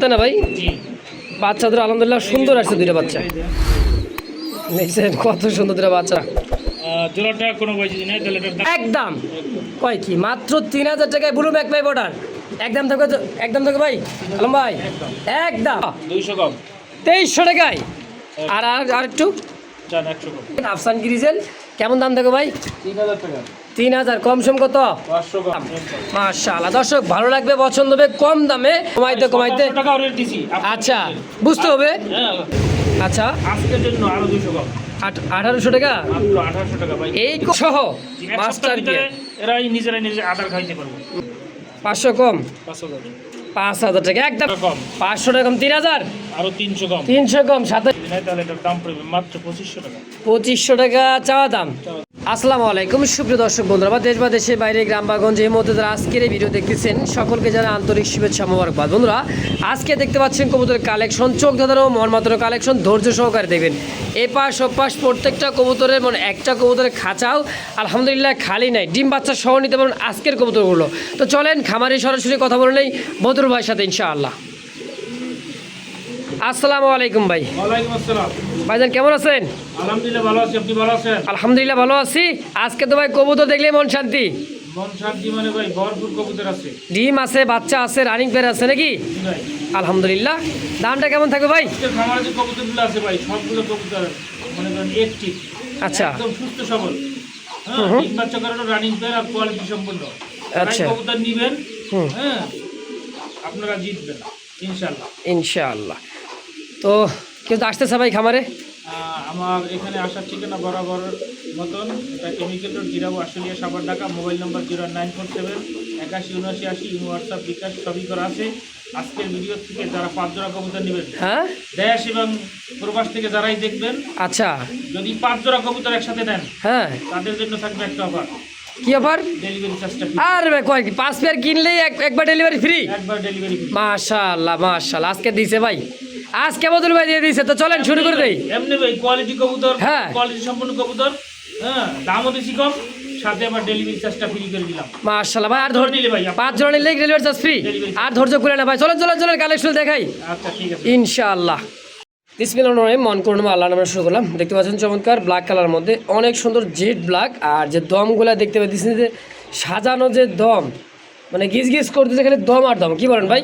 বাচ্চা তাই না ভাই? বাচ্চাদের আলহামদুলিল্লাহ সুন্দর আসছে দুইটা বাচ্চা। দেখছেন কত সুন্দর দুটা বাচ্চা। একদম কয় কি? মাত্র তিন হাজার টাকায় ব্লু ব্যাক পাই বর্ডার একদম থাকবে একদম থাকবে ভাই? আলম ভাই? একদম। দুইশো কম। তেইশশো টাকায়। আর আর একটু? আফসান গিরিজেল কেমন দাম থাকবে ভাই? তিন হাজার টাকা। তিন হাজার কম সম কত? পাঁচশো দর্শক ভালো লাগবে পছন্দ হবে কম দামে কমাইতে কমাইতে। আচ্ছা বুঝতে হবে? হ্যাঁ। আচ্ছা। আজকের জন্য আরও দুইশো কম আঠারোশো টাকা? আঠারোশো টাকা ভাই। এই সহ মাস্টার এরাই নিজেরাই নিজে আধার খাইতে পারব। পাঁচশো কম? পাঁচশো পাঁচ হাজার টাকা। একদম কম। পাঁচশো টাকা কম তিন হাজার? আরও তিনশো কম। তিনশো কম সাতাশ যদি নেয় তাহলে এটার দাম পড়বে মাত্র পঁচিশশো টাকা। পঁচিশশো টাকা চাওয়া দাম। আসসালামু আলাইকুম। সুপ্রিয় দর্শক বন্ধুরা, বা দেশ বা দেশের বাইরে, গ্রাম বা গঞ্জে এই মুহূর্তে যারা আজকের এই ভিডিও দেখতেছেন, সকলকে যারা আন্তরিক শুভেচ্ছা মোবারকবাদ। বন্ধুরা, আজকে দেখতে পাচ্ছেন কবুতরের কালেকশন চোখ মন মাত্র কালেকশন ধৈর্য সহকারে দেখবেন। এ পাশ ও প্রত্যেকটা কবুতরের মানে একটা কবুতরের খাঁচাও আলহামদুলিল্লাহ খালি নাই, ডিম বাচ্চা সহ নিতে পারেন আজকের কবুতরগুলো। তো চলেন, খামারে সরাসরি কথা বলে নেই, বদরুল ভাইয়ের সাথে ইনশাআল্লাহ। আসসালামু আলাইকুম ভাই। ভাইজান কেমন আছেন? আলহামদুলিল্লাহ ভালো আছি। আপনি ভালো আছেন? আলহামদুলিল্লাহ ভালো আছি। আজকে তো ভাই কবুতর দেখলে মন শান্তি। মন ডিম আছে বাচ্চা আছে রানিং পেয়ার আছে নাকি? আলহামদুলিল্লাহ। দামটা কেমন থাকবে ভাই? আজকের খামারে যে কবুতরগুলো আছে ভাই সবগুলো কবুতর মনে করেন আচ্ছা। একদম সুস্থ সবল। হ্যাঁ বাচ্চা করানো রানিং পেয়ার আর কোয়ালিটি সম্পন্ন। আচ্ছা। কবুতর নিবেন হুম। হ্যাঁ আপনারা জিতবেন ইনশাল্লাহ ইনশাআল্লাহ। তো কেউ আসতেছে ভাই খামারে? আমার এখানে আসার ঠিকানা বরাবর মতন। এটা chemical road Zirabo Ashulia Savar Dhaka. Mobile number zero nine four seven একাশি উনআশি আশি হোয়াটসঅ্যাপ বিকাশ সবই করা আছে। আজকের ভিডিও থেকে যারা পাঁচ জোড়া কবুতর নেবেন হ্যাঁ? দেশ এবং প্রবাস থেকে যারাই দেখবেন আচ্ছা। যদি পাঁচ জোড়া কবুতর একসাথে নেন হ্যাঁ। তাদের জন্য থাকবে একটা অফার কি অফার ডেলিভারি চার্জটা আর কয় কি? পাঁচ পেয়ার কিনলেই এক একবার ডেলিভারি ফ্রি একবার ডেলিভারি ফ্রি মাশাআল্লাহ মাশাআল্লাহ। আজকে দিছে ভাই। আজকে বদল ভাই দিয়ে দিছে তো চলেন শুরু করে দেই। এমনি ভাই কোয়ালিটি কবুতর হ্যাঁ। কোয়ালিটি সম্পন্ন কবুতর হ্যাঁ দামও বেশি কম সাথে আবার ডেলিভারি চার্জটা ফ্রি করে দিলাম। মাশাআল্লাহ ভাই আর ধরে নিলে ভাই পাঁচ জন নিলেই ডেলিভারি চার্জ ফ্রি আর ধৈর্য করে না ভাই। চলেন চলেন চলেন কালেকশন দেখাই। আচ্ছা ঠিক আছে। ইনশাআল্লাহ। বিসমিল্লাহির রহিম মন করুন আল্লাহ নামে শুরু করলাম। দেখতে পাচ্ছেন চমৎকার ব্ল্যাক কালার মধ্যে অনেক সুন্দর জেড ব্ল্যাক আর যে দমগুলা দেখতে পাচ্ছেন যে সাজানো যে দম মানে গিজ গিজ করতেছে খালি দম আর দম। কি বলেন ভাই?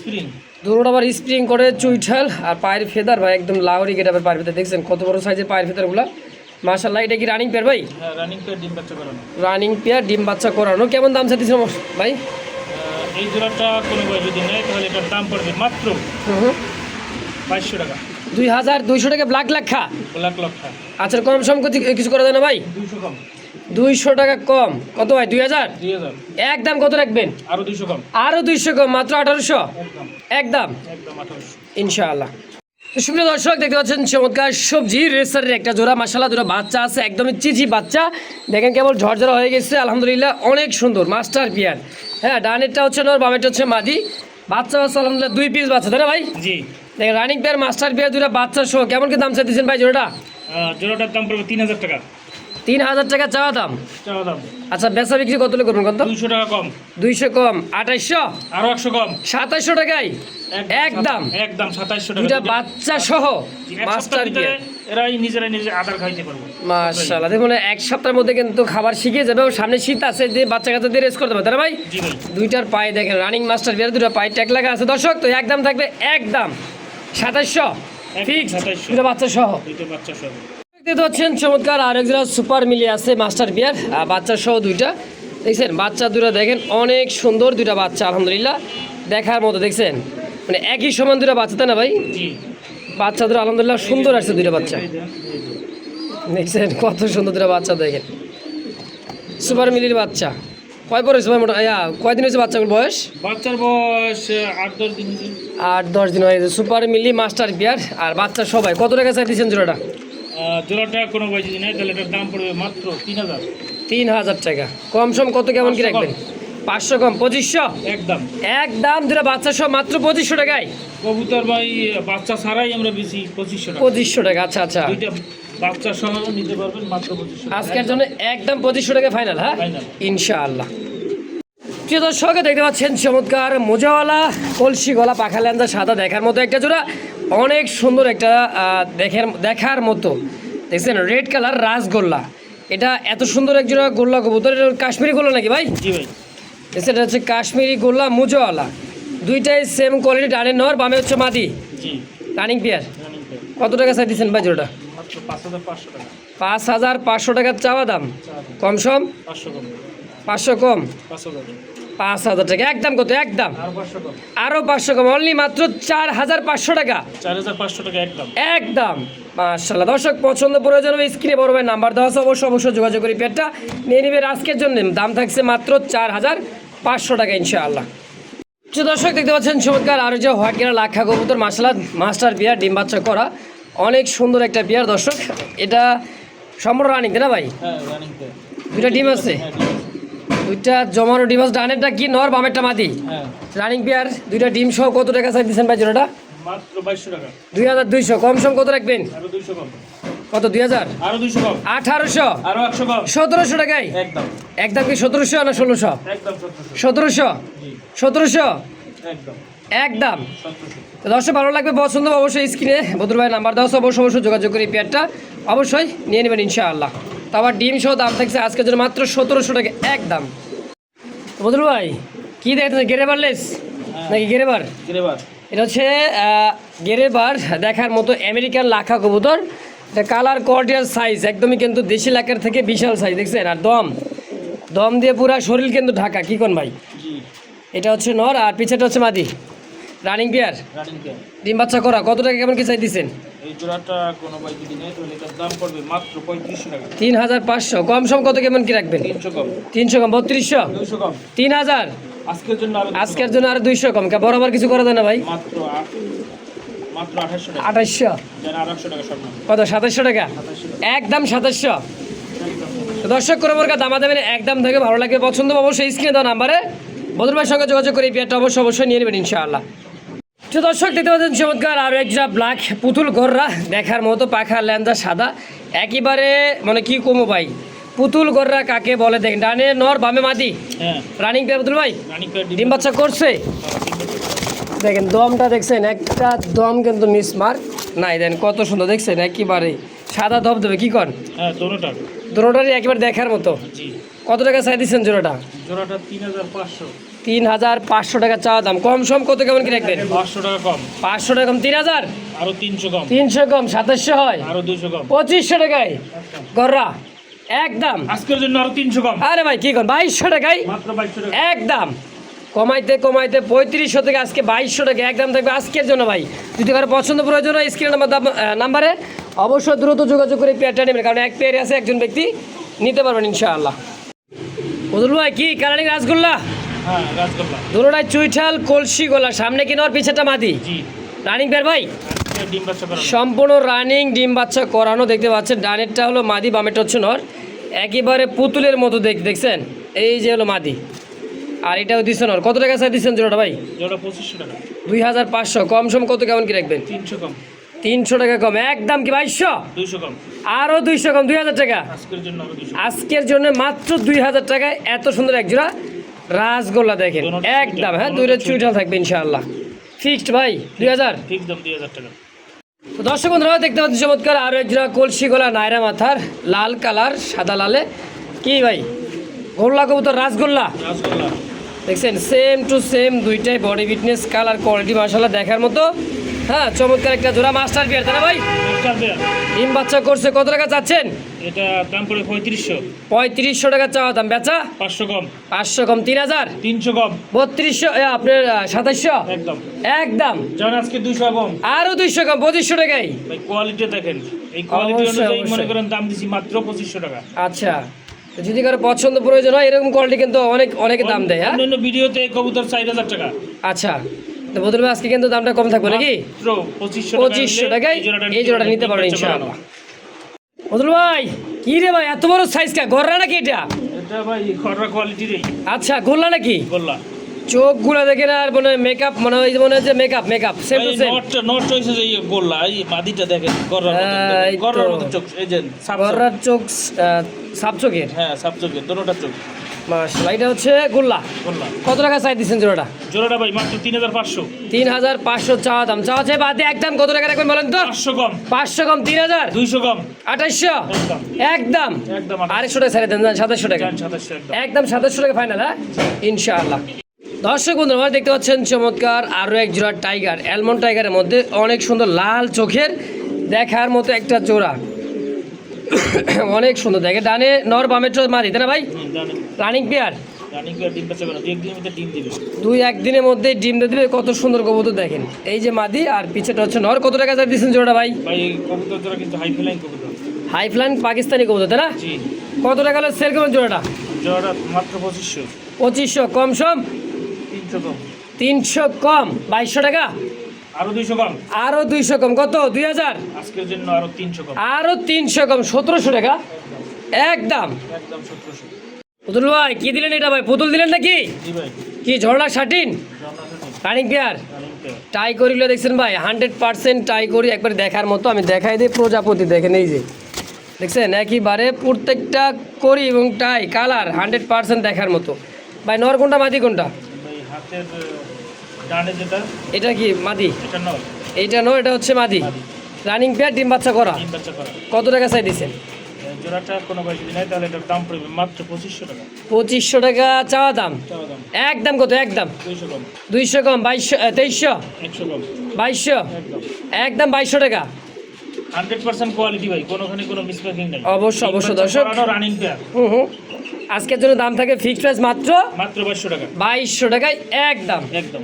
স্প্রিং। দুটো আবার স্প্রিং করে চুইঠাল আর পায়ের ফেদার ভাই একদম লাউরি গেটাপের পায়ের ফেদার দেখছেন? কত বড় সাইজের পায়ের ফেদারগুলো মার্শাল্লাহ এটা কি রানিং পেয়ার ভাই? হ্যাঁ রানিং পেয়ার ডিম বাচ্চা করানো। রানিং পেয়ার ডিম বাচ্চা করানো। কেমন দাম চাইতেছিলাম ভাই? এই জোড়াটা কোনো ভাই যদি নেয় তাহলে এটার দাম পড়বে মাত্র বাইশশো টাকা। দুই হাজার দুইশো টাকা ব্ল্যাক লেখা লাখ লক্ষ আচ্ছা কম সম কিছু- কিছু করা যায় না ভাই? দুইশো কম। দুইশো টাকা কম। কত ভাই? দুই হাজার? একদম কত রাখবেন? আরও দুইশো কম। আরও দুইশো কম মাত্র আঠারোশো? একদম। ইনশাআল্লাহ। সুপ্রিয় দর্শক দেখতে পাচ্ছেন চমৎকার সবজি রেসারের একটা জোড়া মাসালা দুটো বাচ্চা আছে একদমই চিচি বাচ্চা। দেখেন কেবল ঝরঝরা হয়ে গেছে আলহামদুলিল্লাহ অনেক সুন্দর মাস্টার পিয়ার। হ্যাঁ ডানেরটা হচ্ছে নর বামেরটা হচ্ছে মাদি। বাচ্চা বাচ্চা আলহামদুলিল্লাহ দুই পিস বাচ্চা তাই না ভাই? জি। দেখেন রানিং পেয়ার মাস্টার পিয়ার দুটা বাচ্চা সহ কেমন কি দাম চাইতেছেন ভাই জোড়াটা? জোড়াটার দাম পড়বে তিন হাজার টাকা। তিন হাজার টাকা চাওয়া দাম? চাওয়া দাম। আচ্ছা বেচা বিক্রি কত করবেন কত দুইশো টাকা কম। দুইশো কম। আঠাইশশো? আরও একশো কম। সাতাইশশো টাকায়? একদম। একদম সাতাইশশো টাকা। দুইটা বাচ্চা সহ মাস্টার সপ্তাহের এরাই নিজেরাই নিজে আধার খাইতে পারব। মাশাআল্লাহ। দেখুন এক সপ্তাহের মধ্যে কিন্তু খাবার শিখে যাবে সামনে শীত আছে যে বাচ্চা কাচ্চা দিয়ে রেস্ট করতে পারে তাই ভাই? দুইটার পায়ে দেখেন রানিং মাস্টার বিয়ার দুটো পায়ে ট্যাগ লাগা আছে। দর্শক তো একদম থাকবে একদম সাতাইশশো? ফিক্স 2700 দুটো বাচ্চা সহ। দুইটা বাচ্চা সহ। দেখতে পাচ্ছেন চমৎকার আরেক জোড়া সুপার মিলে আছে মাস্টার বিয়ার আর বাচ্চা সহ দুইটা। দেখছেন বাচ্চা দুটা দেখেন অনেক সুন্দর দুইটা বাচ্চা আলহামদুলিল্লাহ। দেখার মতো দেখছেন? মানে একই সমান দুটা বাচ্চা তাই না ভাই? বাচ্চা দুটো আলহামদুলিল্লাহ সুন্দর আসছে দুইটা বাচ্চা। দেখছেন কত সুন্দর দুটো বাচ্চা দেখেন। সুপার মিলির বাচ্চা। কয় পরে সবাই মোটা কয়দিন হয়েছে বাচ্চাগুলোর বয়স? বাচ্চার বয়স আট দশ দিন। আট দশ দিন হয়েছে। সুপার মিলি মাস্টার বিয়ার আর বাচ্চা সবাই কত টাকা চাই দিচ্ছেন জোড়াটা? জোড়াটা কোনো নেয় তাহলে এটার দাম পড়বে মাত্র তিন হাজার। তিন হাজার টাকা। কম সম কত কেমন কি রাখবেন? পাঁচশো কম পঁচিশশো? একদম। একদম দুটো বাচ্চা সব মাত্র পঁচিশশো টাকায়? কবুতর ভাই বাচ্চা ছাড়াই আমরা বেশি পঁচিশশো টাকা। পঁচিশশো টাকা আচ্ছা আচ্ছা। দুইটা বাচ্চা সহ নিতে পারবেন মাত্র পঁচিশশো আজকের জন্য একদম পঁচিশশো টাকা ফাইনাল হ্যাঁ? ইনশাআল্লাহ। প্রিয় দর্শক দেখতে পাচ্ছেন চমৎকার মোজাওয়ালা কলসি গলা পাখা সাদা দেখার মতো একটা জোড়া। অনেক সুন্দর একটা দেখার দেখার মতো। দেখছেন? Red colour rasgulla. এটা এত সুন্দর এক জোড়া গোল্লা কবুতর। এটা কাশ্মীরি গোল্লা নাকি ভাই? জি ভাই। দেখছেন এটা হচ্ছে কাশ্মীরি গোল্লা মোজাওয়ালা। দুইটাই সেম কোয়ালিটি ডানের নর বামে হচ্ছে মাদি। রানিং পেয়ার কত টাকা চাই দিচ্ছেন ভাই জোড়াটা? পাঁচ হাজার পাঁচশো টাকার চাওয়া দাম। কম সম? পাঁচশো কম। পাঁচশো কম? পাঁচ হাজার টাকা। একদম কত? একদম। আর পাঁচশো কম। অনলি মাত্র চার হাজার পাঁচশো টাকা। চার হাজার পাঁচশো টাকা একদম। একদম। মাশাল্লাহ দর্শক পছন্দ প্রয়োজন হবে স্ক্রিনে বড় ভাই নাম্বার দেওয়া আছে। অবশ্যই অবশ্যই যোগাযোগ করি পেটটা নিয়ে নিবে আজকের জন্য দাম থাকছে মাত্র চার হাজার পাঁচশো টাকা ইনশাআল্লাহ। দর্শক দেখতে পাচ্ছেন চমৎকার আর যে হোয়াট গেরা লাক্ষা কবুতর মাসালা মাস্টার বিয়ার ডিম বাচ্চা করা। অনেক সুন্দর একটা বিয়ার দর্শক। এটা সম্পূর্ণ রানিং না ভাই? হ্যাঁ দুইটা ডিম আছে? হ্যাঁ আছে। দুইটা জমানো আছে ডানেরটা কি নর বামেরটা মাদি? হ্যাঁ। রানিং বিয়ার দুইটা ডিম সহ কত টাকা চাই দিচ্ছেন ভাই জোড়াটা? মাত্র বাইশশো টাকা। দুই হাজার দুইশো। কম সম কত রাখবেন? কত দুই হাজার? আরও দুইশো কম। আঠারোশো। আরও একশো কম। সতেরোশো টাকায়? একদম। একদম কি সতেরোশো না ষোলোশো? একদম সতেরোশো। সতেরোশো? একদম। তো দর্শক ভালো লাগবে পছন্দ অবশ্যই স্ক্রিনে বদুর ভাই নাম্বার দেওয়া অবশ্যই অবশ্যই যোগাযোগ করি পেয়ারটা অবশ্যই নিয়ে নেবেন ইনশাআল্লাহ। তো আবার ডিম সহ দাম থাকছে আজকের জন্য মাত্র সতেরোশো টাকা এক দাম। বদুল ভাই কী দেখতেছে গেরেবার লেস? নাকি গেরেবার? কিরেবার এটা হচ্ছে গেরেবার দেখার মতো আমেরিকান লাখা কবুতর। এটা কালার কোয়ালিটির সাইজ একদমই কিন্তু দেশি লাখের থেকে বিশাল সাইজ দেখছেন? আর দম দম দিয়ে পুরা শরীর কিন্তু ঢাকা কি কোন ভাই? এটা হচ্ছে নর আর পিছেটা হচ্ছে মাদি। রানিং পেয়ার রানিং পেয়ার ডিম বাচ্চা করা কত টাকা কেমন কি চাই দিচ্ছেন এই জোড়াটা কোনো বাইক যদি নেই তাহলে এটার দাম পড়বে মাত্র পঁয়ত্রিশশো টাকা। তিন হাজার পাঁচশো। কম সম কত কেমন কি রাখবেন? তিনশো কম। তিনশো কম বত্রিশশো? দুইশো কম। তিন হাজার? আজকের জন্য আরও আজকের জন্য আর দুইশো কম। বরাবর কিছু করা যায় না ভাই? মাত্র মাত্র আঠাশশো কত সাতাশশো টাকা? একদম সাতাশশো। দর্শক করে মোর দামা দেবেন একদম থেকে ভালো লাগে পছন্দ অবশ্যই স্ক্রিনে দেওয়া নাম্বারে বদর ভাইয়ের সঙ্গে যোগাযোগ করে এই পেয়ারটা অবশ্যই অবশ্যই নিয়ে নেবেন ইনশাআল্লাহ। তো দর্শক দেখতে পাচ্ছেন চমৎকার আরও একটা ব্ল্যাক পুতুল গররা দেখার মতো পাখা ল্যান্দা সাদা। একেবারে মানে কি কমো ভাই? পুতুল গররা কাকে বলে? দেখেন ডানে নর বামে মাদি। হ্যাঁ। রানিং পেয়ার পুতুল ভাই? পেয়ার ডিম বাচ্চা করছে? দেখেন দমটা দেখছেন একটা দম কিন্তু মিস মার্ক নাই দেন কত সুন্দর দেখছেন একেবারে সাদা দম দেবে কি কন? হ্যাঁ দোনোটা দুটোটারই একেবারে দেখার মতো। জি। কত টাকা চাই দিচ্ছেন জোড়াটা? জোড়াটা তিন হাজার পাঁচশো। তিন হাজার পাঁচশো টাকা চাওয়া দাম। কম সম কত কেমন কি রাখবেন? পাঁচশো টাকা কম। পাঁচশো টাকা কম তিন হাজার আরও তিনশো কম। তিনশো কম সাতাশশো হয়? আরও দুইশো কম। পঁচিশশো টাকায়? গররা একদম আজকের জন্য আরও তিনশো কম। আরে ভাই কি কর বাইশশো টাকায়? একদম কমাইতে কমাইতে পঁয়ত্রিশশো থেকে আজকে বাইশশো টাকা একদম থাকবে আজকের জন্য ভাই। যদি কারও পছন্দ প্রয়োজন হয় স্ক্রিন নাম্বার নাম্বারে অবশ্যই দ্রুত যোগাযোগ করে পেয়ারটা নেবেন কারণ এক পেয়ারে আছে একজন ব্যক্তি নিতে পারবেন ইনশাআল্লাহ। বদুল ভাই কি কালারিং রাসগোল্লা? দুটোটাই চুইঠাল কলসি গোলা সামনে কিনা আর পিছেটা মাদি? রানিং পেয়ার ভাই? সম্পূর্ণ রানিং ডিম বাচ্চা করানো দেখতে পাচ্ছেন। ডানেরটা হলো মাদি বামেরটা হচ্ছে নর। একেবারে পুতুলের মতো দেখ দেখছেন? এই যে হলো মাদি। আর এটাও দিচ্ছে নর। কত টাকা চাই দিচ্ছেন জোড়াটা ভাই? জোড়া পঁচিশশো টাকা। দুই হাজার পাঁচশো। কম সম কত কেমন কি রাখবেন? তিনশো কম। তিনশো টাকা কম। একদম কি বাইশশো? দুইশো কম। আরও দুইশো কম দুই হাজার টাকা। আজকের জন্য আজকের জন্য মাত্র দুই হাজার টাকায় এত সুন্দর এক জোড়া। রাসগোল্লা দেখেন একদম হ্যাঁ দুই দুইটা দোনোটা থাকবে ইনশাআল্লাহ। ফিক্সড ভাই দুই হাজার? ঠিক দুই হাজার টাকা। তো দর্শক বন্ধুরা দেখতে পাচ্ছি চমৎকার আরও একজোড়া কলসি গলা নায়রা মাথার লাল কালার সাদা লালে। কি ভাই? গোল্লা কবুতর রাসগোল্লা রাজগোল্লা। দেখছেন সেম টু সেম দুইটাই বডি ফিটনেস কালার কোয়ালিটি মাসাল্লাহ দেখার মতো। হ্যাঁ চমৎকার একটা জোড়া মাস্টার বিয়ার তাই না ভাই? ডিম বাচ্চা করছে কত টাকা চাচ্ছেন? এটা দাম পড়ে পঁয়ত্রিশশো। পঁয়ত্রিশশো টাকা চাওয়া দাম বেচা? পাঁচশো কম। পাঁচশো কম তিন হাজার? তিনশো কম। বত্রিশশো আপনার সাতাশশো একদম। একদম। যেমন আজকে কম। দুইশো কম পঁচিশশো টাকাই। ভাই কোয়ালিটি দেখেন। এই কোয়ালিটি অনুযায়ী মনে করেন দাম দিছি মাত্র পঁচিশশো টাকা। আচ্ছা। যদি কারও পছন্দ প্রয়োজন হয় এরকম কোয়ালিটি কিন্তু অনেক অনেক দাম দেয় হ্যাঁ? অন্যান্য ভিডিওতে কবুতর চার হাজার টাকা। আচ্ছা। তো বদল ভাই, আজকে কিন্তু দামটা কম থাকবে নাকি? পঁচিশশো টাকায় এই জোড়াটা নিতে পারো ইনশাআল্লাহ। বদল ভাই কি রে ভাই এত বড় সাইজ কা গররা নাকি এটা? এটা ভাই খররা কোয়ালিটির আচ্ছা গোল্লা নাকি? গোল্লা। চোখগুলো দেখে না আর মনে হয় মেকআপ মনে হয় মনে হচ্ছে makeup makeup same to same not not হয়েছে যে এই গোল্লা এই মাদিটা দেখেন গররার মতো হ্যাঁ। গররার মতো চোখ এই যে গররার চোখ আহ, সাপ চোখের? হ্যাঁ সাপ চোখের দোনোটা চোখ। মাশাআল্লাহ এটা হচ্ছে গোল্লা। বললাম কত টাকা চাই দিচ্ছেন জোড়াটা? জোড়াটা ভাই মাত্র তিন হাজার পাঁচশো। তিন হাজার পাঁচশো চাওয়া দাম। চাওয়া চাই বাদ একদম কত টাকা রাখবেন বলেন তো? পাঁচশো কম। পাঁচশো কম তিন হাজার? দুইশো কম। আঠাইশশো? একদম। একদম একদম আড়াইশো টাকা ছেড়ে দেন সাতাশশো টাকা। চার সাতাশশো একদম। একদম সাতাশশো টাকা ফাইনাল হ্যাঁ? ইনশাআল্লাহ। দর্শক বন্ধু আমরা দেখতে পাচ্ছেন চমৎকার আরও এক জোড়া টাইগার অ্যালমন টাইগারের মধ্যে অনেক সুন্দর লাল চোখের দেখার মতো একটা জোড়া। অনেক সুন্দর দেখে ডানে নর চোখ মারি তাই না ভাই? রানিং পেয়ার দুই একদিনের মধ্যে ডিম দিয়ে দিবে কত সুন্দর কবুতর দেখেন। এই যে মাদি আর পিছেটা হচ্ছে নর কত টাকা দিচ্ছেন জোড়া ভাই? ভাই এই কবুতর জোড়া কিন্তু হাই ফ্লাইং কবুতর। হাই ফ্লাইন পাকিস্তানি কবুতর তাই না? কত টাকা সেল করবেন জোড়াটা? জোড়াটা মাত্র পঁচিশশো। পঁচিশশো কম সম? তিনশো কম। বাইশশো টাকা? আরও দুইশো কম। আরও দুইশো কম। কত? দুই হাজার? আজকের জন্য আরও তিনশো কম। আরও তিনশো কম। সতেরোশো টাকা? একদম। একদম সতেরোশো। পুতুল ভাই কি দিলেন এটা ভাই? পুতুল দিলেন নাকি? কি ঝর্ণা জন্নাথ রানিং পেয়ার? Running pair. টাই করিগুলো দেখছেন ভাই হান্ড্রেড পার্সেন্ট টাই করি একবার দেখার মতো। আমি দেখাই দিই প্রজাপতি দেখেন এই যে। দেখছেন? একইবারে প্রত্যেকটা করি এবং টাই কালার হান্ড্রেড পার্সেন্ট দেখার মতো। ভাই নর কোনটা মাদি কোনটা? ভাই ডানে যেটা এটা কি মাদি? এটা নয়। এইটা নো এটা হচ্ছে মাদি। রানিং পেয়ার ডিম বাচ্চা করা। তিন বাচ্চা করা। কত টাকা চাই দিচ্ছেন এই জোড়াটা কোনো ভাই যদি তাহলে এটার দাম পড়বে মাত্র পঁচিশশো টাকা। পঁচিশশো টাকা চাওয়া দাম? একদম কত একদম? দুইশো কম। দুইশো কম বাইশশো তেইশশো? একশো কম। বাইশশো? একদম। একদম বাইশশো টাকা। হান্ড্রেড পার্সেন্ট কোয়ালিটি ভাই কোনোখানে কোনো মিসপ্যাকিং নেই। অবশ্যই, অবশ্যই, দর্শক। Running pair hmm hmm. আজকের জন্য দাম থাকে ফিক্সড প্রাইস মাত্র মাত্র বাইশশো টাকা। বাইশশো টাকায় একদম। একদম।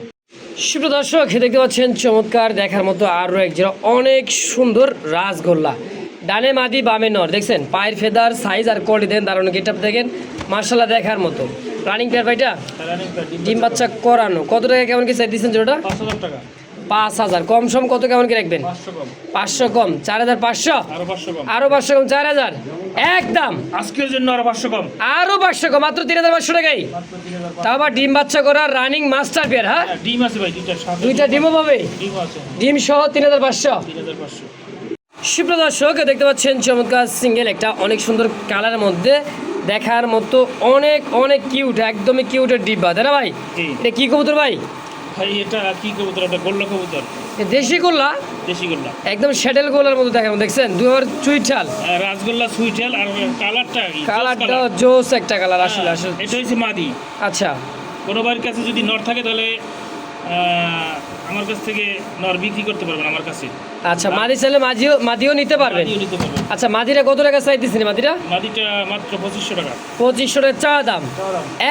সুপ্র দর্শক দেখতে পাচ্ছেন চমৎকার দেখার মতো আরও এক জোড়া অনেক সুন্দর রাসগোল্লা। ডানে মাদি বামে নর দেখছেন? পায়ের ফেদার সাইজ আর কোয়ালিটি দেন দারুণ গেট আপ দেখেন মার্শাল্লাহ দেখার মতো। রানিং পেয়ার ভাইটা? ডিম বাচ্চা করানো। কত টাকা কেমন কি চাই দিচ্ছেন জোড়াটা? পাঁচ হাজার টাকা। পাঁচ হাজার। কম সম কত কেমন কি রাখবেন? পাঁচশো কম। চার হাজার পাঁচশো? আরও পাঁচশো কম। চার হাজার? একদম। আজকের জন্য আরও পাঁচশো কম। আরও পাঁচশো কম মাত্র তিন হাজার পাঁচশো টাকাই। তা আবার ডিম বাচ্চা করা রানিং মাস্টার পেয়ার হ্যাঁ? ডিম আছে ভাই দুইটা ডিমও পাবে? ডিম সহ তিন হাজার পাঁচশো। সুপ্রিয় দর্শক দেখতে পাচ্ছেন চমৎকার সিঙ্গেল একটা অনেক সুন্দর কালারের মধ্যে দেখার মতো অনেক অনেক কিউট একদমই কিউটের ডিব্বা। তাই না ভাই। এটা কি কবুতর ভাই? ভাই এটা কি কবুতর? এটা গোল্লা কবুতর। দেশি গোল্লা? দেশি গোল্লা। একদম শ্যাডেল গোলার মতো দেখেন দেখছেন? দুয়ার চুইঠাল। আর রাসগোল্লা আর কালারটা কালারটা জোস একটা কালার আসলে হ্যাঁ, আসলে এটা হচ্ছে মাদি। আচ্ছা। কোনো বাড়ির কাছে যদি নর থাকে তাহলে আমার কাছ থেকে নর বিক্রি করতে পারবেন আমার কাছে। আচ্ছা মাদি চাইলে মাঝিও মাদিও নিতে পারবেন মাদিও নিতে পারবেন আচ্ছা মাদিরা কত টাকা চাইতেছেন মাদিরা মাদিটা? মাত্র পঁচিশশো টাকা। পঁচিশশো টাকা চা দাম।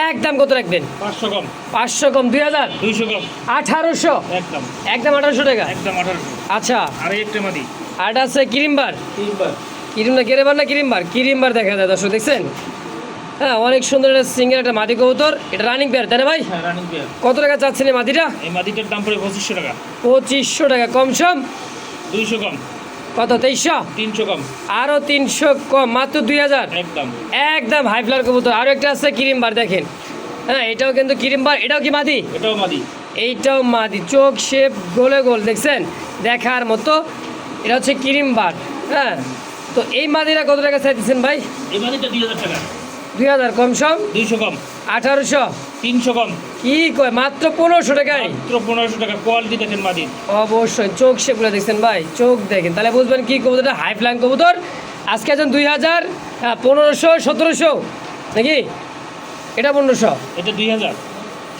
একদম কত রাখবেন? পাঁচশো কম। পাঁচশো কম দুই হাজার? দুইশো কম। আঠারোশো? একদম একদম আঠারোশো টাকা? একদম আঠারোশো। আচ্ছা। আর একটা মাদি। আর আছে কিরিমবার। তিনবার কিরিম না কেরেবার না কিরিমবার? কিরিমবার দেখা যায় দর্শক দেখছেন? হ্যাঁ অনেক সুন্দর একটা সিঙ্গেল একটা মাদি কবুতর। এটা রানিং পেয়ার তাই না ভাই? হ্যাঁ রানিং পেয়ার কত টাকা চাচ্ছেন এই মাদিটা? এই মাদিটার দাম পড়ে পঁচিশশো টাকা। পঁচিশশো টাকা কম সম? দুইশো কম। কত তেইশশো? তিনশো কম। আরও তিনশো কম মাত্র দুই হাজার? একদম। একদম হাই ফ্লার কবুতর। আরও একটা আছে কিরিমবার দেখেন। হ্যাঁ এটাও কিন্তু কিরিমবার এটাও কি মাদি? এটাও মাদি। এইটাও মাদি। চোখ শেপ গোলে গোল দেখছেন? দেখার মতো। এটা হচ্ছে কিরিমবার হ্যাঁ তো এই মাদিরা কত টাকা চাইতেছেন ভাই? এই মাদিটা দুই হাজার টাকা। দুই হাজার কম সম দুইশো কম। আঠারোশো? তিনশো কম। কি কয়? মাত্র পনেরোশো টাকায়? মাত্র পনেরোশো টাকা। কোয়ালিটি দেখেন মাদির। অবশ্যই চোখ শেপগুলো দেখছেন ভাই চোখ দেখেন। তাহলে বুঝবেন কি কবুতরটা? হাই ফ্লাইং কবুতর। আজকে আছেন দুই হাজার হ্যাঁ পনেরোশো সতেরোশো? নাকি? এটা পনেরোশো? এটা দুই হাজার।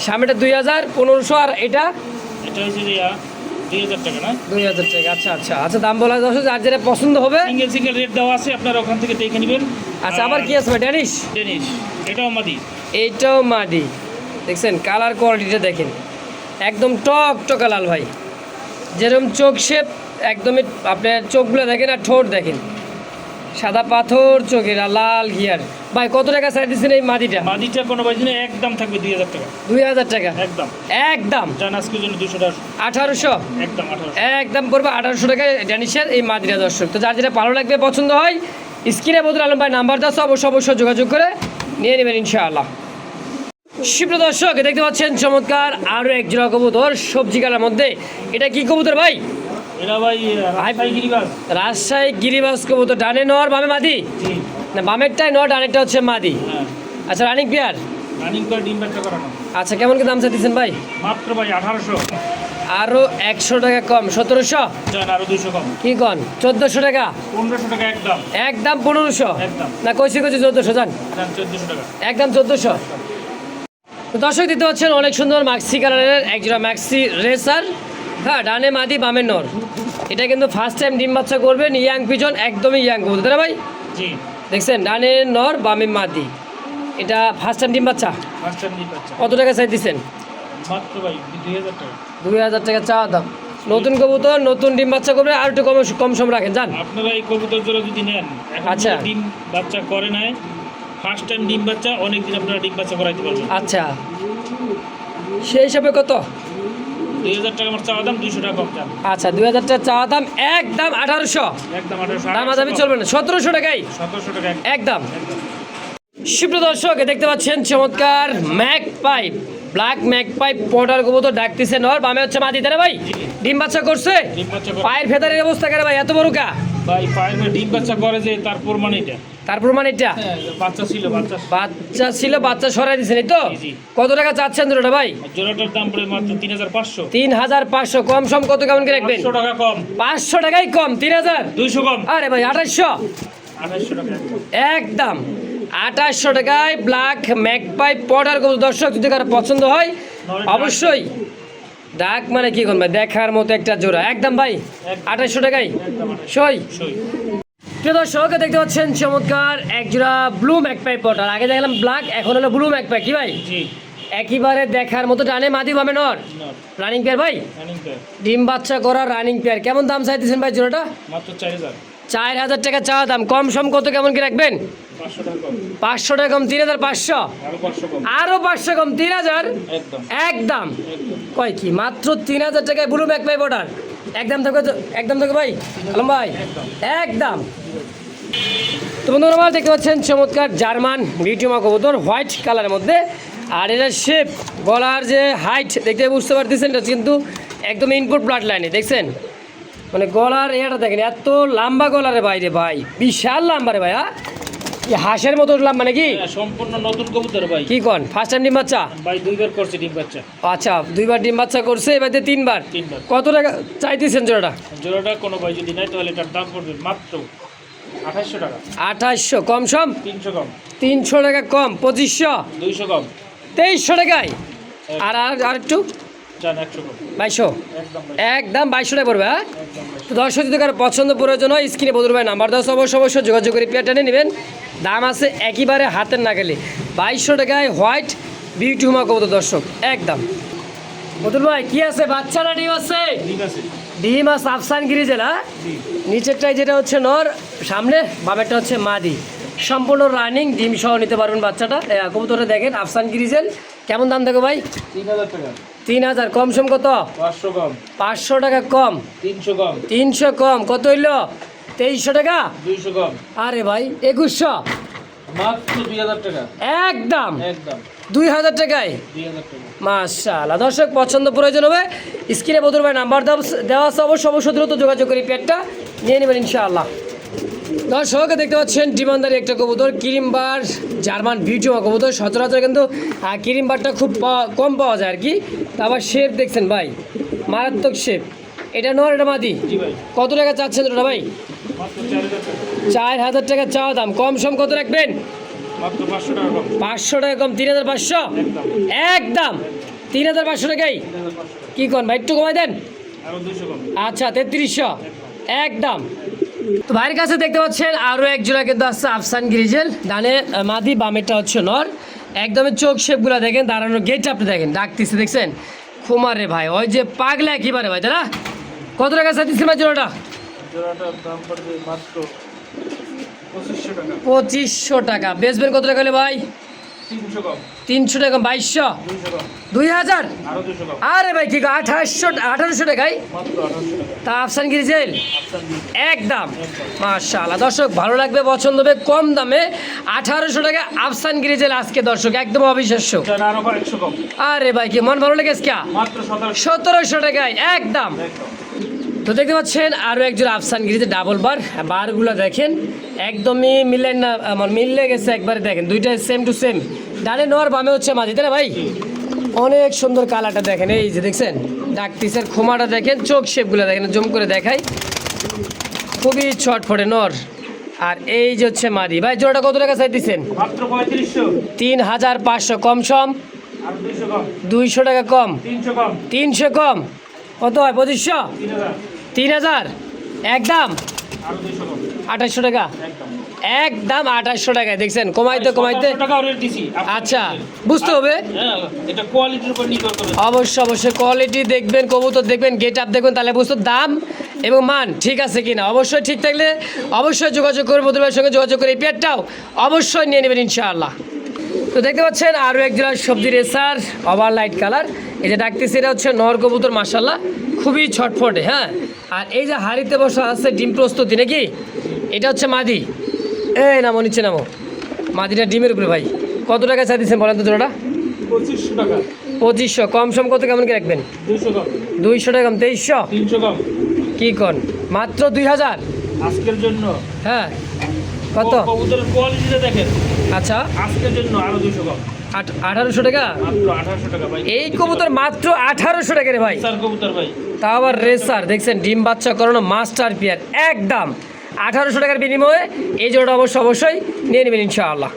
সামনেটা দুই হাজার পনেরোশো আর এটা? এটা হচ্ছে টাকা না? দুই হাজার টাকা আচ্ছা আচ্ছা। আচ্ছা দাম বলা দশ যার যেটা পছন্দ হবে সিঙ্গেল সিঙ্গেল রেট দেওয়া আছে আপনারা ওখান থেকে দেখে নেবেন। আচ্ছা আবার কি আছে ভাই? ড্যানিশ ডেনিশ এটাও মাদি। এইটাও মাদি। দেখছেন কালার কোয়ালিটিটা দেখেন। একদম টক টকা লাল ভাই। যেরকম চোখ শেপ একদমই আপনার চোখগুলো দেখেন আর ঠোঁট দেখেন। সাদা পাথর চোখের আর লাল গিয়ার ভাই কত টাকা চাই দিচ্ছেন এই মাদিটা? মাদিটা কোনো বাজি একদম থাকবে দুই হাজার টাকা। দুই হাজার টাকা? একদম। একদম? জান আজকের জন্য দুশো টাকা। আঠারোশো? একদম আঠারো একদম পড়বে আঠারোশো টাকায় ড্যানিশের এই মাদিরা দর্শক। তো যার যেটা ভালো লাগবে পছন্দ হয় স্ক্রিনে বদল আলম ভাই নাম্বার দাস অবশ্যই অবশ্যই যোগাযোগ করে নিয়ে নেবেন ইনশাআল্লাহ। সুপ্র দর্শক দেখতে পাচ্ছেন চমৎকার আরও এক জোড়া কবুতর সবজি কালার মধ্যে। এটা কি কবুতর ভাই? ভাই রাজশাহী গিরিবাস। কবুতর ডানে নর বামে মাদি? জি। না বামেরটাই নর ডানেরটা হচ্ছে মাদি। হ্যাঁ। আচ্ছা রানিং পেয়ার রানিং করে ডিম বাচ্চা করানো। আচ্ছা কেমন কি দাম চাইতেছেন ভাই? মাত্র ভাই আঠারোশো। আরও একশো টাকা কম সতেরোশো? আরও দুশো কম। কি কন? চোদ্দোশো টাকা? পনেরোশো টাকা একদম। একদম পনেরোশো? না কইছি কইছি চোদ্দোশো যান টাকা। একদম চোদ্দোশো। দর্শক দিতে পাচ্ছেন অনেক সুন্দর মাক্সি কালারের একজোড়া ম্যাক্সি রেসার হ্যাঁ ডানে মাদি বামের নর। এটা কিন্তু ফার্স্ট টাইম ডিম বাচ্চা করবেন ইয়াং পিজন একদমই ইয়াং না ভাই? জি। দেখছেন ডানে নর বামে মাদি। এটা ফার্স্ট টাইম ডিম বাচ্চা? ফার্স্ট ডিম বাচ্চা। কত টাকা চাই দিচ্ছেন? দুই হাজার টাকা। চাওয়া দাম। নতুন কবুতর নতুন ডিম বাচ্চা করবে আর একটু কম কম সম রাখেন জান আপনারা এই কবুতর জোড়া যদি নেন আচ্ছা। ডিম বাচ্চা করে নাই ফার্স্ট টাইম ডিম বাচ্চা অনেক দিন আপনারা ডিম বাচ্চা করাইতে পারবেন। আচ্ছা। সেই হিসাবে কত? দুই হাজার টাকা আমার চাওয়া দাম দুইশো টাকা কম চান আচ্ছা দুই হাজার টাকা চাওয়া দাম একদম আঠারোশো। একদম আঠারোশো দামাদামি চলবে না সতেরোশো টাকাই। সতেরোশো টাকা একদম। দর্শক দেখতে পাচ্ছেন চমৎকার magpie black magpie pouter কবুতর ডাকতেছে নর বামে হচ্ছে তারা ভাই? ডিম বাচ্চা করছে? পায়ের ফেদারের অবস্থা কেন ভাই এত বড় কা ভাই মধ্যে ডিম বাচ্চা করে যে তার প্রমাণ এটা। তারপর মানে এটা? হ্যাঁ, বাচ্চা ছিল বাচ্চা। বাচ্চা ছিল বাচ্চা সরাই দিয়েছেন এই তো। কত টাকা চাচ্ছেন দুটোটা ভাই? জোড়াটার দাম পড়ে মাত্র তিন হাজার পাঁচশো। তিন হাজার পাঁচশো কম সম কত কেমন করে রাখবেন? টাকা কম। পাঁচশো টাকাই কম তিন হাজার? দুইশো কম। আরে ভাই আঠাশশো আঠাশশো টাকা। একদম। আঠাশশো টাকায় ব্ল্যাক ম্যাকপাই পটার দর্শক যদি কারও পছন্দ হয় অবশ্যই ডাক মানে কি করবে দেখার মতো একটা জোড়া। একদম ভাই? আঠাশশো টাকাই সই। প্রিয় দর্শক দেখতে পাচ্ছেন চমৎকার এক জোড়া ব্লু ম্যাকপাই পটার আগে দেখলাম ব্ল্যাক এখন হলো ব্লু ম্যাক ম্যাকপাই কি ভাই? জি। একেবারে দেখার মতো ডানে মাদি বামে নর। রানিং পেয়ার ভাই? ডিম বাচ্চা করা রানিং পেয়ার কেমন দাম চাইতেছেন ভাই জোড়াটা? মাত্র চার হাজার। চার হাজার টাকা চাওয়া দাম। কম সম কত কেমন কি রাখবেন? পাঁচশো টাকা কম, তিন হাজার পাঁচশো? আরও পাঁচশো কম, তিন হাজার? একদম কয় কি, মাত্র তিন হাজার টাকায় ব্লু ব্যাক পাই বর্ডার একদম থাকবে তো একদম থাকবে ভাই? আলম ভাই একদম তো বন্ধুরা দেখতে পাচ্ছেন, চমৎকার জার্মান বিউটিমা কবুতর, হোয়াইট কালারের মধ্যে। আর এটার শেপ গলার যে হাইট দেখতে বুঝতে পারতেছেন, এটা কিন্তু একদম ইনপুট ব্লাড লাইনে দেখছেন? মানে গলার এটা দেখেন এত লম্বা গলারে বাইরে ভাই বিশাল লম্বা রে ভাই হ্যাঁ কি হাঁসের মতো লম্বা নাকি হ্যাঁ, সম্পূর্ণ নতুন কবুতর ভাই। কি কন? ফার্স্ট টাইম ডিম বাচ্চা? ভাই দুইবার করছে ডিম বাচ্চা। আচ্ছা দুইবার ডিম বাচ্চা করছে এবার তিনবার? তিনবার। কত টাকা চাইতেছেন জোড়াটা? জোড়াটা কোনো ভাই যদি নেয় তাহলে এটার দাম পড়বে মাত্র আঠাশশো টাকা। আঠাশশো কম সম? তিনশো কম। তিনশো টাকা কম পঁচিশশো? দুইশো কম। তেইশশো টাকায়? আর আর একটু? বাইশশো? একদম ভাই বাইশশো টাকা পড়বে হ্যাঁ? তো দর্শক যদি কারও পছন্দ প্রয়োজন হয় স্ক্রিনে বদল ভাই নাম্বার দশ অবশ্য অবশ্যই যোগাযোগ করে পেয়ার টেনে নেবেন। দাম আছে একইবারে হাতের নাগালে। বাইশশো টাকায় হোয়াইট বিউটি হুমা কবুতর দর্শক একদম। বদুল ভাই কি আছে? বাচ্চা না ডিম আছে? ঠিক আছে। ডিম আছে আফসানগিরি জেলা জি। নিচেরটাই যেটা হচ্ছে নর সামনে বামেরটা হচ্ছে মাদি। সম্পূর্ণ রানিং ডিম সহ নিতে পারবেন বাচ্চাটা। কবুতরটা দেখেন আফসান গিরিজেল কেমন দাম দেখো ভাই? তিন হাজার কম সম কত? পাঁচশো কম। পাঁচশো টাকা কম। তিনশো কম। তিনশো কম কত হইল? তেইশশো টাকা? দুইশো কম। আরে ভাই একুশশো? একদম? দুই হাজার টাকায়? দুই মাশাআল্লাহ। দর্শক পছন্দ প্রয়োজন হবে। স্ক্রিনে বদল ভাই নাম্বার দেওয়া- আছে অবশ্য অবশ্যই দ্রুত যোগাযোগ করি পেটটা নিয়ে নেবেন ইনশাআল্লাহ। দর্শক দেখতে পাচ্ছেন ডিমান্ডারি একটা কবুতর কিরিমবার জার্মান ভিডিও কবুতর। সচরাচর কিন্তু কিরিমবারটা খুব কম পাওয়া যায় আর কি। আবার শেপ দেখছেন ভাই মারাত্মক শেপ। এটা নর এটা মাদি? কত টাকা চাচ্ছেন ওটা ভাই? চার হাজার টাকা। চাওয়া দাম। কম সম কত রাখবেন? পাঁচশো টাকা কম। তিন হাজার পাঁচশো? একদম। তিন হাজার পাঁচশো টাকাই? কি কন ভাই একটু কমাই দেন। আচ্ছা তেত্রিশশো। একদম। তো ভাইয়ের কাছে দেখতে পাচ্ছেন আরও এক জোড়া কিন্তু আসছে আফসান গ্রিজেল। ডানে মাদি বামেরটা হচ্ছে নর। একদমই চোখ শেপগুলো দেখেন দাঁড়ানোর গেট আপনি দেখেন। ডাকতেছে দেখছেন? খুমার রে ভাই ওই যে পাগলা একেবারে ভাই তাই না? কত টাকা চাইতেছি ভাই জোড়াটা? পঁচিশশো টাকা। পঁচিশশো টাকা। বেচবেন কত টাকা হলে ভাই? তিনশো টাকা বাইশশো। দুই হাজার? আরও ভাই কি আঠাশশো আঠারোশো টাকায়? মাত্র তা আফসান গ্রিজেল একদম। মাশাআল্লাহ। দর্শক ভালো লাগবে পছন্দ হবে কম দামে আঠারোশো টাকা আফসান গিরিজেল আজকে দর্শক একদম অবিশ্বাস্য। আরও ভাই কি মন ভালো লেগেছে কে? সতেরোশো। টাকায় একদম। তো দেখতে পাচ্ছেন আরও একজন আফসান গিরিজে ডাবল বার বারগুলো দেখেন একদমই মিলেন না আমার মিললে গেছে একবারে দেখেন দুইটা সেম টু সেম ডানে নর বামে হচ্ছে মাঝি তাই না ভাই? অনেক সুন্দর কালারটা দেখেন এই যে দেখছেন ডাকতিসের খোমাটা দেখেন চোখ শেপগুলো দেখেন জম করে দেখাই। খুবই ছটফটে নর। আর এই যে হচ্ছে মাদি ভাই জোড়াটা কত টাকা চাইতেছেন তিন হাজার পাঁচশো কম সম। দুইশো টাকা কম। তিনশো কম। কত হয় পঁচিশশো? তিন হাজার। একদম আঠাশশো টাকা। একদম। আঠাশশো টাকায় দেখছেন? কমাইতে কমাইতে। আচ্ছা বুঝতে হবে। হ্যাঁ এটা নির্ভর করে। অবশ্যই অবশ্যই। কোয়ালিটি দেখবেন কবুতর দেখবেন গেট আপ দেখবেন তাহলে বুঝতে দাম এবং মান ঠিক আছে কিনা। অবশ্যই ঠিক থাকলে অবশ্যই যোগাযোগ করে মধুর সঙ্গে যোগাযোগ করে এই পেয়ারটাও অবশ্যই নিয়ে নেবেন ইনশাআল্লাহ। তো দেখতে পাচ্ছেন আরও এক জোড়া সবজি রেসার ওভার লাইট কালার। এই যে ডাকতেছি এটা হচ্ছে নর কবুতর মাসাল্লাহ খুবই ছটফটে হ্যাঁ? আর এই যে হাড়িতে বসা আছে ডিম প্রস্তুতি নাকি? এটা হচ্ছে মাদি। এই নামো নিচে নামো। মাদিটা ডিমের উপরে ভাই। কত টাকা চা দিচ্ছেন বলেন তো জোড়াটা? পঁচিশশো টাকা। পঁচিশশো। কম সম কত কেমন কি রাখবেন? দুইশো টাকা কম তেইশশো? কি কন? মাত্র দুই হাজার? আজকের জন্য। হ্যাঁ। কত? দেখেন। আচ্ছা। আজকের জন্য আরও দুইশো কম। আঠারোশো টাকা? এই কবুতর মাত্র আঠারোশো টাকা রে ভাই। স্যার কবুতর ভাই। তাও আবার রেসার দেখছেন ডিম বাচ্চা করানো মাস্টার পিয়ার একদম। আঠারোশো টাকার বিনিময়ে এই জোড়াটা অবশ্য অবশ্যই নিয়ে নেবেন ইনশাআল্লাহ।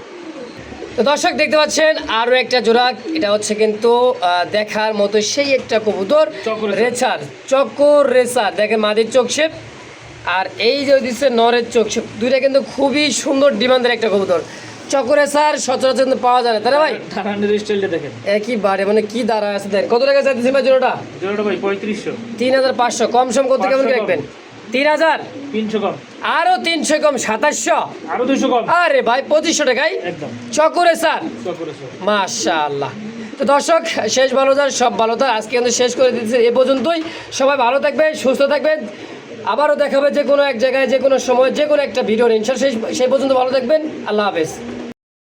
তো দর্শক দেখতে পাচ্ছেন আরও একটা জোড়া। এটা হচ্ছে কিন্তু দেখার মতো সেই একটা কবুতর রেসার। চক্কর রেসার দেখেন মাদের চোখ শেপ আর এই যে দিচ্ছে নরের চোখ শেপ দুইটা কিন্তু খুবই সুন্দর ডিমান্ডের একটা কবুতর। চক্র রেসার সচরাচর কিন্তু পাওয়া যায় না তাই না ভাই? ঠান্ডার স্টাইলটা দেখেন। একইবারে মানে কি দাঁড়া আছে দেখ। কত টাকা চাইতেছি ভাই জোড়াটা? জোড়াটা ভাই পঁয়ত্রিশশো। তিন হাজার পাঁচশো কম সম করতে কেমন 500 রাখবেন? তিন হাজার? তিনশো কম। আরও তিনশো কম সাতাশশো? আরও দুইশো কম। আরে ভাই পঁচিশশো একদম। চকরে স্যার? মাশাআল্লাহ। তো দর্শক শেষ ভালো যার সব ভালো তার। আজকে কিন্তু শেষ করে দিচ্ছে এ পর্যন্তই। সবাই ভালো থাকবেন সুস্থ থাকবেন। আবারও দেখাবে যে কোনো এক জায়গায় যে কোনো সময় যে কোনো একটা ভিডিও ইনশাল সেই সেই পর্যন্ত ভালো থাকবেন। আল্লাহ হাফেজ।